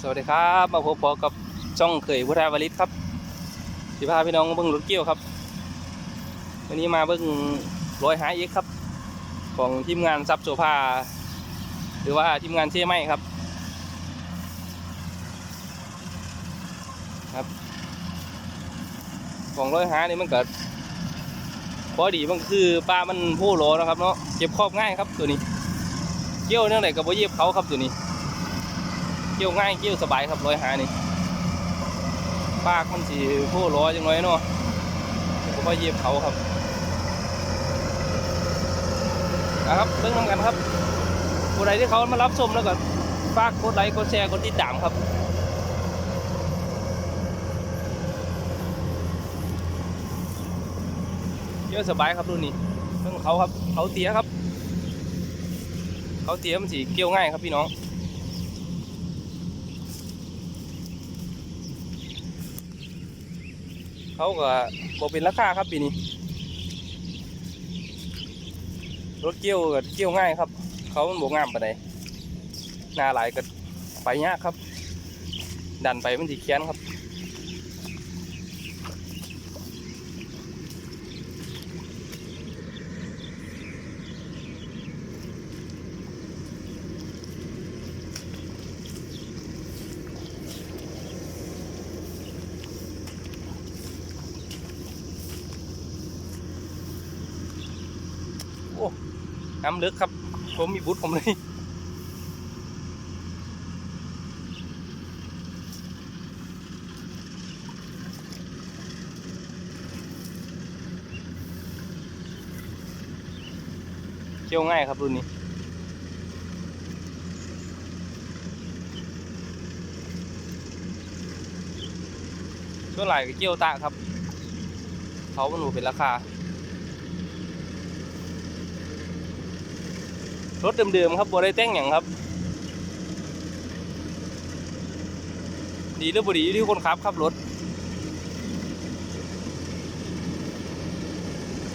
สวัสดีครับมาพบกับช่องเคยพุทธาวลิตครับสิพาพี่น้องเบิ้งรถเกี่ยวครับ วันนี้มาเบิ้งร้อยหาเอ็กครับ ของทีมงานซับโซฟาหรือว่าทีมงานเช่ไหมครับ ครับ ของร้อยหานี่มันเกิดพอดีมันคือปลามันผู้โหลนะครับเนาะเก็บครอบง่ายครับตัวนี้ เกี่ยวเนื่องไหนกับโบเย็บเขาครับตัวนี้ เกี่ยวง่ายเกี่ยวสบายครับร้อยหานี่ปากมันสีผู้ร้อยจังน้อยเนาะผมก็เย็บเขาครับนะครับเบิ่งนำกันครับผู้ใดที่เขามารับชมแล้วก็ฝากกดไลค์กดแชร์กดติดตามครับเกี่ยวสบายครับรุ่นนี้เบิ่งเขาครับเขาเตี้ยครับ เขาเตี้ยมันสีเกี่ยวง่ายครับพี่น้อง เขาก็บอกเป็นราคาครับปีนี้ รถเกี่ยวก็เกี่ยวง่ายครับ เขามันบวงามปานใดหน้าหลายก็ไปยากครับ ดันไปมันสีแค้นครับ น้ำลึกครับ ผมมีบุตรผมเลยเกี่ยวง่ายครับรุ่นนี้ช่วงไหลก็เกี่ยวตาครับ เขามันหนูเป็นราคา รถเดิมๆครับบได้แต่งอย่างครับ ดีหรือบ่ดีอยู่ที่คนขับครับรถ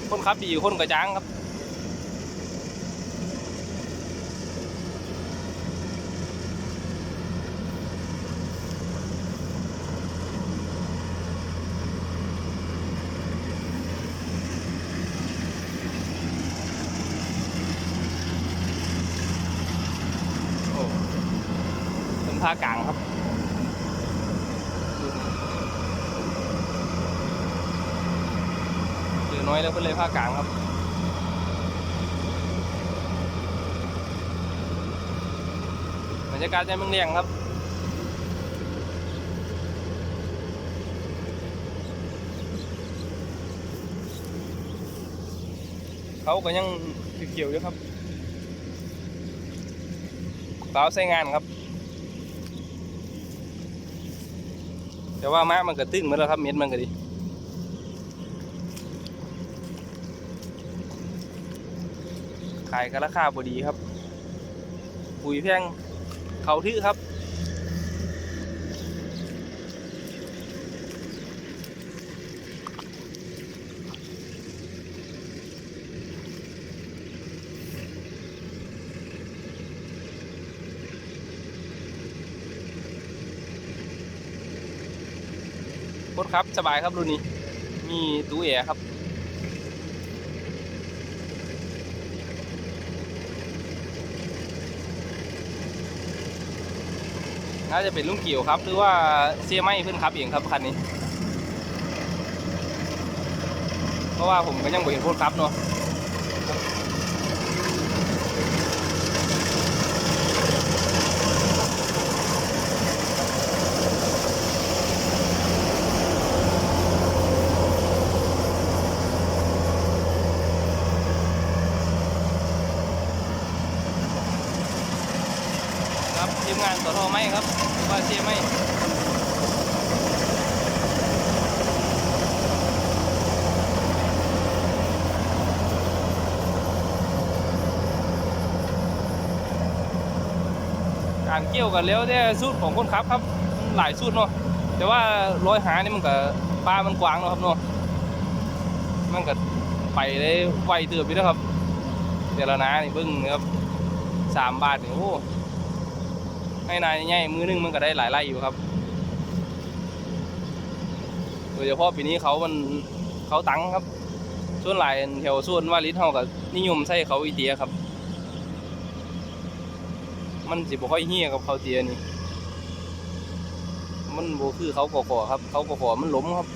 คนขับดีคนกระจ้างครับ ผ้ากลางครับ เหลือน้อยแล้วเพิ่นเลยผ้ากลางครับบรรยากาศใจเมืองเลียงครับเขาก็ยังเกี่ยวๆอยู่ครับเปล่าใช้งานครับ แต่ว่าม้ามันก็ตึงเหมือนแล้วครับเม็ดมันก็ดีขายกันราคาบดีครับปุ๋ยแพงเขาทื่อครับ คตรครับสบายครับรุ่นนี้ มีตู้แอร์ครับน่าจะเป็นลุงเกี่ยวครับ หรือว่าเสียไม่เพื่อนครับเองครับคันนี้ เพราะว่าผมก็ยังไม่เห็นโคตรครับเนาะ ทีมงานต่อทอไม่ครับว่าเสียไหมการเกี่ยวกันแล้วเนี่ยสูตรของคนขับครับหลายสูตรเนาะแต่ว่าร้อยหานี่มันก็ปลามันกว้างเนาะครับเนาะมันก็ไปได้ไวเติบอยู่นะครับ แต่ละนานี่เบิ้งนะครับสามบาทนี่โอ้ ให้นายง่ายมือหนึงมันก็ได้หลายไร่อยู่ครับโดยเฉพาะปีนี้เขามันเขาตังครับ ส่วนหลายแถวส่วนว่าลิตเฮาก็นิยมใช้เขาอีเตียครับ มันสิบ่ค่อยเฮี้ยกับเขาเตียนี่มันบ่คือเขาก่อๆครับ เขาก่อๆมันล้มครับ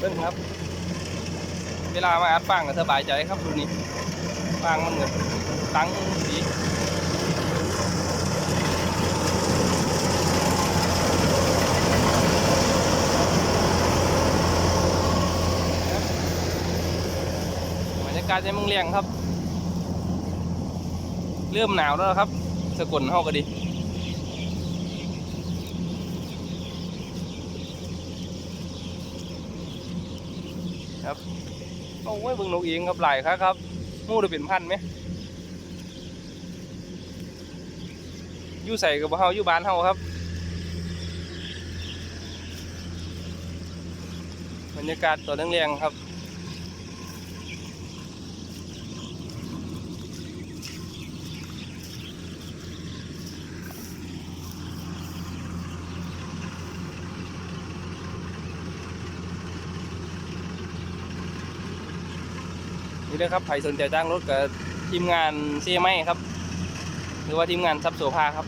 เบิ่งครับ เวลามาอัดฟางก็สบายใจครับดูนี่ฟางมันเหมือนตั้งดีบรรยากาศในเมืองเลียงครับ เริ่มหนาวแล้วครับ สกุลเฮาก็ดี ครับโอ้ยเบิ่งนกเองครับหลายครับครับมู่ได้เป็นพันไหมยู่ใส่กับเฮาอยู่บ้านเฮาครับบรรยากาศตัวเรียงๆครับ เลยครับใครสนใจจ้างรถกับทีมงานเซียไมครับ หรือว่าทีมงานซับโซภาครับ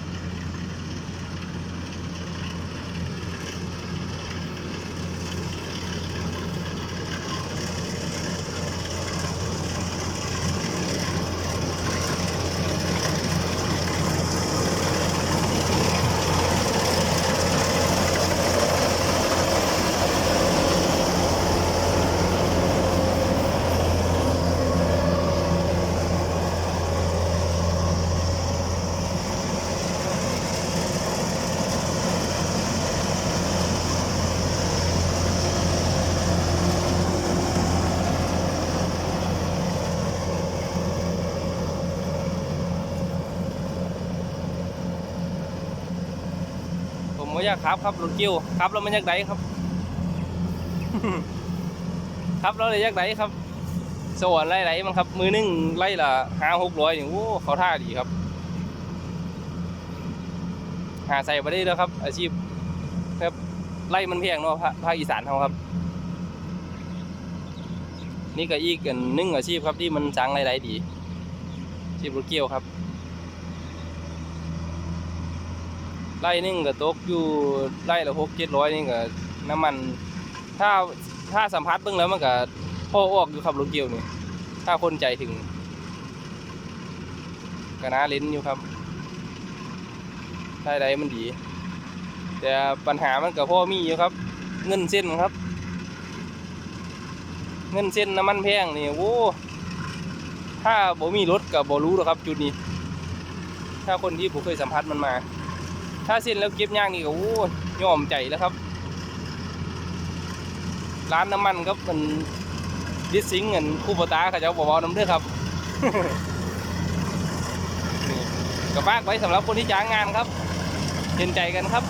อยากขับครับรถกิ้วขับแล้วมันอยากไดครับครับแล้วเลยอยากไดครับสวนไล่ไหลมันครับ มือหนึ่งไล่ละห้าหกร้อยนี่โอ้เขาท่าดีครับ หาใส่มาได้แล้วครับ อาชีพครับไล่มันเพียงเนาะภาคอีสานเขาครับ นี่ก็อีกอันนึ่งอาชีพครับที่มันจังไล่ไหลดีอาชีพรถเกี่ยวครับ ไล่นึงก็ตกอยู่ไล่ละหกเจ็ดร้อยนี่ก็น้ำมัน ถ้าถ้าสัมผัสเบิ่งแล้วมันก็พ่อออกอยู่ครับรถเกี่ยวนี่ถ้าคนใจถึงก็น่าเล่นอยู่ครับได้ไรมันดี แต่ปัญหามันก็พอมีอยู่ครับ เงินเส้นครับ เงินเส้นน้ำมันแพงนี่โอ้ถ้าบ่มีรถกับบ่รู้หรอกครับ จุดนี้ ถ้าคนที่ผมเคยสัมผัสมันมา ถ้าสิ้นแล้วเก็บย่างนี่ก็โอ้ยยอมใจแล้วครับ ร้านน้ำมันครับมันดิสซิงเงินคู่ปตาเขาจะบอกว่าน้ำเด้อครับก็ฝากไว้สำหรับคนที่จ้างงานครับเห็นใจกันครับ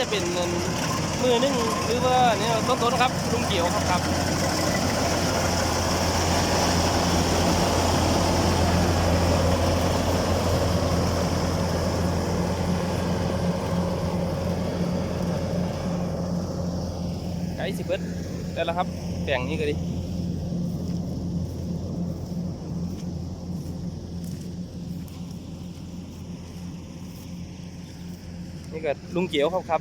จะเป็นเงินมือหนึงหรือว่าเนี่ยต้นๆครับลุงเกี่ยวครับครับไก่สิเบิดได้แล้วครับแต่งนี้ก็ดี นี่ก็ลุงเกียวครับครับ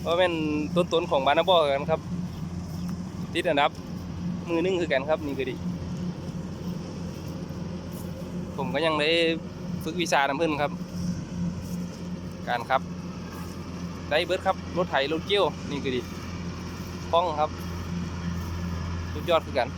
เพราะเป็นต้นๆของบานาบอกันครับติดอันดับมือหนึ่งคือกันครับนี่ก็ดี ผมก็ยังได้ฝึกวิชานำเพิ่นครับ การครับ ได้เบิร์ดครับรถไถรถเกี่ยวนี่ก็ดีคล่องครับ สุดยอดคือกัน